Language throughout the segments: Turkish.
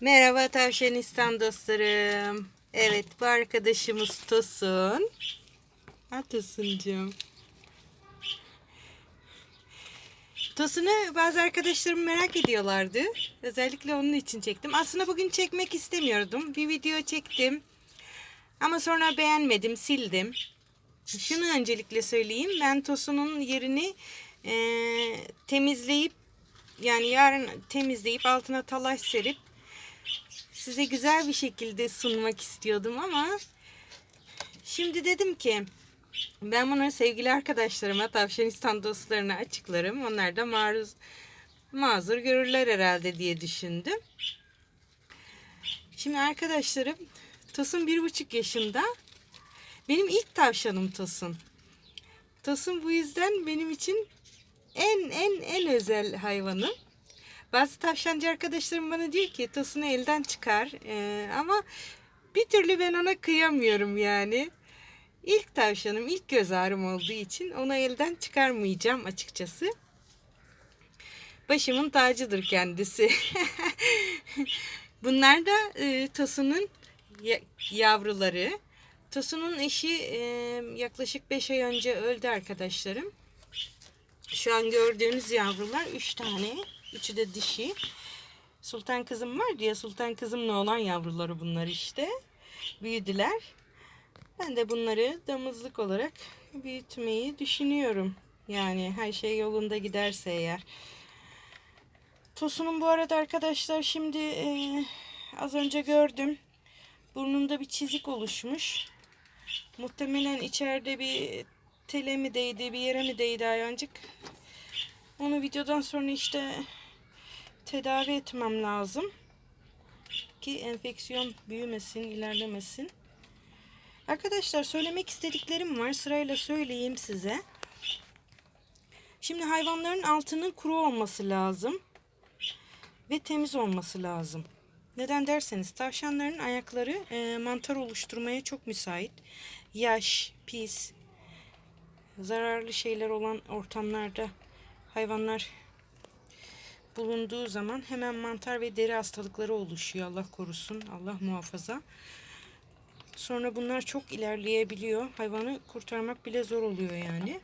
Merhaba Tavşanistan dostlarım. Evet bu arkadaşımız Tosun. Ha Tosuncuğum. Tosun'u bazı arkadaşlarım merak ediyorlardı. Özellikle onun için çektim. Aslında bugün çekmek istemiyordum. Bir video çektim. Ama sonra beğenmedim, sildim. Şunu öncelikle söyleyeyim. Ben Tosun'un yerini eee, temizleyip yani yarın temizleyip altına talaş serip size güzel bir şekilde sunmak istiyordum ama şimdi dedim ki ben bunu sevgili arkadaşlarıma, Tavşanistan dostlarına açıklarım. Onlar da maruz, mazur görürler herhalde diye düşündüm. Şimdi arkadaşlarım Tosun bir buçuk yaşında. Benim ilk tavşanım Tosun. Tosun bu yüzden benim için en en en özel hayvanım. Bazı tavşancı arkadaşlarım bana diyor ki Tosun'u elden çıkar. Ee, ama bir türlü ben ona kıyamıyorum yani. İlk tavşanım, ilk göz ağrım olduğu için onu elden çıkarmayacağım açıkçası. Başımın tacıdır kendisi. Bunlar da e, Tosun'un ya- yavruları. Tosun'un eşi e, yaklaşık 5 ay önce öldü arkadaşlarım. Şu an gördüğünüz yavrular 3 tane. Üçü de dişi. Sultan kızım var diye Sultan kızımla olan yavruları bunlar işte. Büyüdüler. Ben de bunları damızlık olarak büyütmeyi düşünüyorum. Yani her şey yolunda giderse eğer. Tosun'un bu arada arkadaşlar şimdi eee, az önce gördüm. Burnunda bir çizik oluşmuş. Muhtemelen içeride bir tele mi değdi, bir yere mi değdi hayvancık. Onu videodan sonra işte tedavi etmem lazım. Ki enfeksiyon büyümesin, ilerlemesin. Arkadaşlar söylemek istediklerim var. Sırayla söyleyeyim size. Şimdi hayvanların altının kuru olması lazım. Ve temiz olması lazım. Neden derseniz tavşanların ayakları e, mantar oluşturmaya çok müsait. Yaş, pis, zararlı şeyler olan ortamlarda hayvanlar bulunduğu zaman hemen mantar ve deri hastalıkları oluşuyor. Allah korusun, Allah muhafaza. Sonra bunlar çok ilerleyebiliyor. Hayvanı kurtarmak bile zor oluyor yani.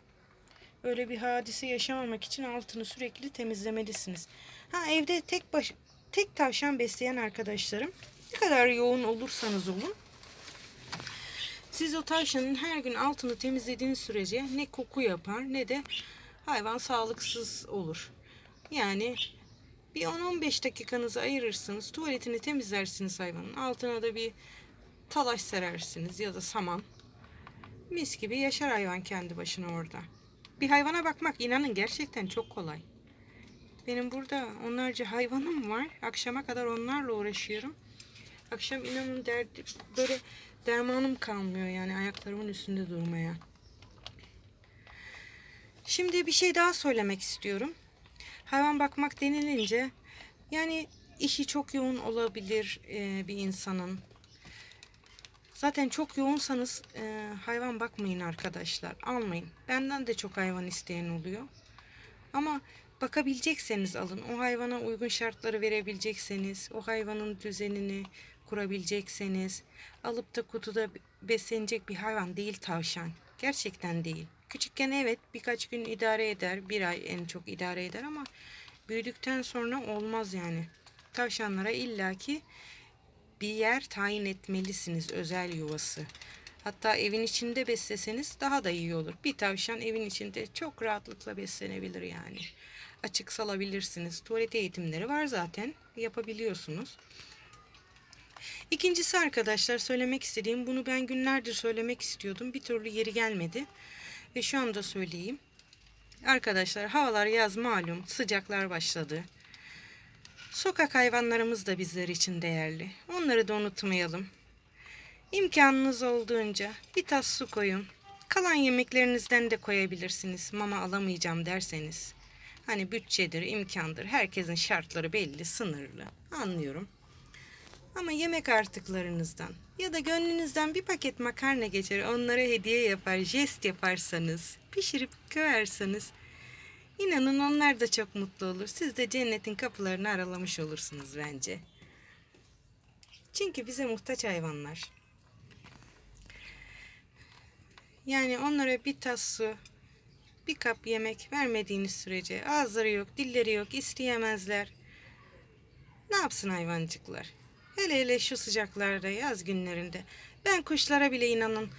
Öyle bir hadise yaşamamak için altını sürekli temizlemelisiniz. Ha evde tek baş tek tavşan besleyen arkadaşlarım ne kadar yoğun olursanız olun siz o tavşanın her gün altını temizlediğiniz sürece ne koku yapar ne de hayvan sağlıksız olur. Yani bir 10-15 dakikanızı ayırırsınız. Tuvaletini temizlersiniz hayvanın. Altına da bir talaş serersiniz ya da saman. Mis gibi yaşar hayvan kendi başına orada. Bir hayvana bakmak inanın gerçekten çok kolay. Benim burada onlarca hayvanım var. Akşama kadar onlarla uğraşıyorum. Akşam inanın derdi, böyle dermanım kalmıyor yani ayaklarımın üstünde durmaya. Şimdi bir şey daha söylemek istiyorum. Hayvan bakmak denilince yani işi çok yoğun olabilir e, bir insanın. Zaten çok yoğunsanız e, hayvan bakmayın arkadaşlar. Almayın. Benden de çok hayvan isteyen oluyor. Ama bakabilecekseniz alın. O hayvana uygun şartları verebilecekseniz, o hayvanın düzenini kurabilecekseniz, alıp da kutuda beslenecek bir hayvan değil tavşan. Gerçekten değil. Küçükken evet birkaç gün idare eder, bir ay en çok idare eder ama büyüdükten sonra olmaz yani. Tavşanlara illaki bir yer tayin etmelisiniz özel yuvası. Hatta evin içinde besleseniz daha da iyi olur. Bir tavşan evin içinde çok rahatlıkla beslenebilir yani. Açık salabilirsiniz. Tuvalet eğitimleri var zaten. Yapabiliyorsunuz. İkincisi arkadaşlar söylemek istediğim bunu ben günlerdir söylemek istiyordum. Bir türlü yeri gelmedi. Ve şu anda söyleyeyim. Arkadaşlar havalar yaz malum. Sıcaklar başladı. Sokak hayvanlarımız da bizler için değerli. Onları da unutmayalım. İmkanınız olduğunca bir tas su koyun. Kalan yemeklerinizden de koyabilirsiniz. Mama alamayacağım derseniz. Hani bütçedir, imkandır. Herkesin şartları belli, sınırlı. Anlıyorum. Ama yemek artıklarınızdan ya da gönlünüzden bir paket makarna geçer onlara hediye yapar, jest yaparsanız, pişirip koyarsanız inanın onlar da çok mutlu olur. Siz de cennetin kapılarını aralamış olursunuz bence. Çünkü bize muhtaç hayvanlar. Yani onlara bir tas su, bir kap yemek vermediğiniz sürece ağızları yok, dilleri yok, isteyemezler. Ne yapsın hayvancıklar? Hele hele şu sıcaklarda, yaz günlerinde. Ben kuşlara bile inanın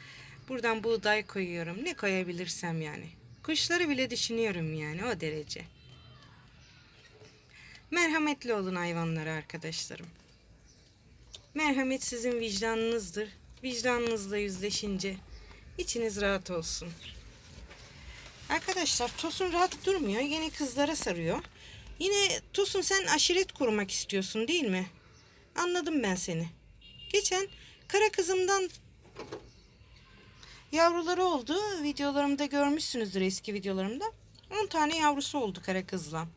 buradan buğday koyuyorum. Ne koyabilirsem yani. Kuşları bile düşünüyorum yani o derece. Merhametli olun hayvanlara arkadaşlarım. Merhamet sizin vicdanınızdır. Vicdanınızla yüzleşince içiniz rahat olsun. Arkadaşlar Tosun rahat durmuyor. Yine kızlara sarıyor. Yine Tosun sen aşiret kurmak istiyorsun değil mi? Anladım ben seni. Geçen kara kızımdan yavruları oldu. Videolarımda görmüşsünüzdür eski videolarımda. 10 tane yavrusu oldu kara kızla.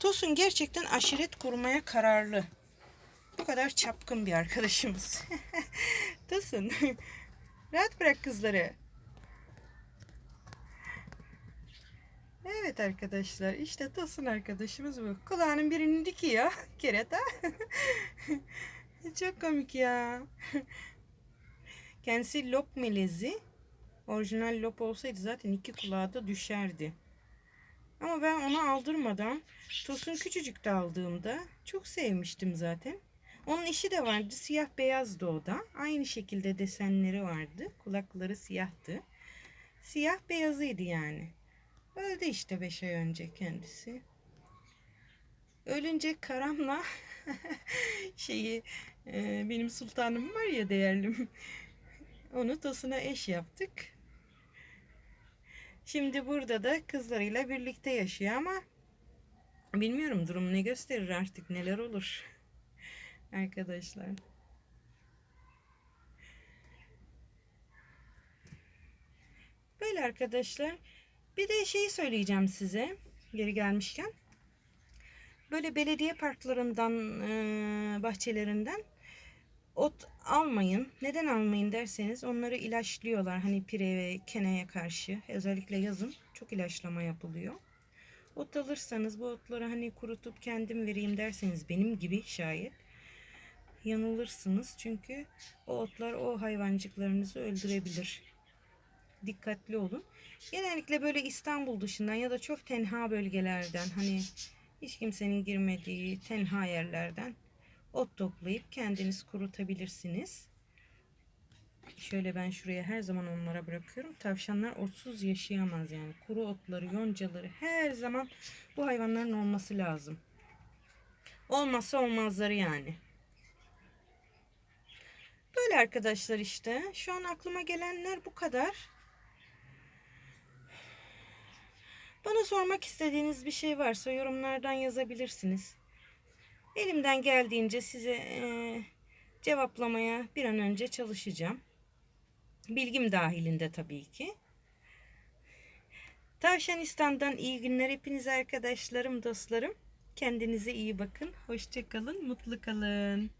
Tosun gerçekten aşiret kurmaya kararlı. Bu kadar çapkın bir arkadaşımız. Tosun rahat bırak kızları. Evet arkadaşlar işte Tosun arkadaşımız bu. Kulağının birini dikiyor. Kerata. Çok komik ya. Kendisi lop melezi. Orijinal lop olsaydı zaten iki kulağı da düşerdi. Ama ben onu aldırmadan Tosun küçücükte aldığımda çok sevmiştim zaten. Onun işi de vardı. Siyah beyazdı o da. Aynı şekilde desenleri vardı. Kulakları siyahtı. Siyah beyazıydı yani. Öldü işte 5 ay önce kendisi. Ölünce Karam'la şeyi e, benim sultanım var ya değerlim. Onu Tosun'a eş yaptık. Şimdi burada da kızlarıyla birlikte yaşıyor ama bilmiyorum durum ne gösterir artık neler olur. Arkadaşlar. Böyle arkadaşlar. Bir de şeyi söyleyeceğim size geri gelmişken. Böyle belediye parklarından, e, bahçelerinden ot almayın. Neden almayın derseniz onları ilaçlıyorlar. Hani pire ve keneye karşı. Özellikle yazın çok ilaçlama yapılıyor. Ot alırsanız bu otları hani kurutup kendim vereyim derseniz benim gibi şayet yanılırsınız. Çünkü o otlar o hayvancıklarınızı öldürebilir. Dikkatli olun. Genellikle böyle İstanbul dışından ya da çok tenha bölgelerden hani hiç kimsenin girmediği tenha yerlerden ot toplayıp kendiniz kurutabilirsiniz. Şöyle ben şuraya her zaman onlara bırakıyorum. Tavşanlar otsuz yaşayamaz yani. Kuru otları, yoncaları her zaman bu hayvanların olması lazım. Olmazsa olmazları yani. Böyle arkadaşlar işte. Şu an aklıma gelenler bu kadar. Bana sormak istediğiniz bir şey varsa yorumlardan yazabilirsiniz. Elimden geldiğince size e, cevaplamaya bir an önce çalışacağım. Bilgim dahilinde tabii ki. Tavşanistan'dan iyi günler hepinize arkadaşlarım, dostlarım. Kendinize iyi bakın. Hoşçakalın, mutlu kalın.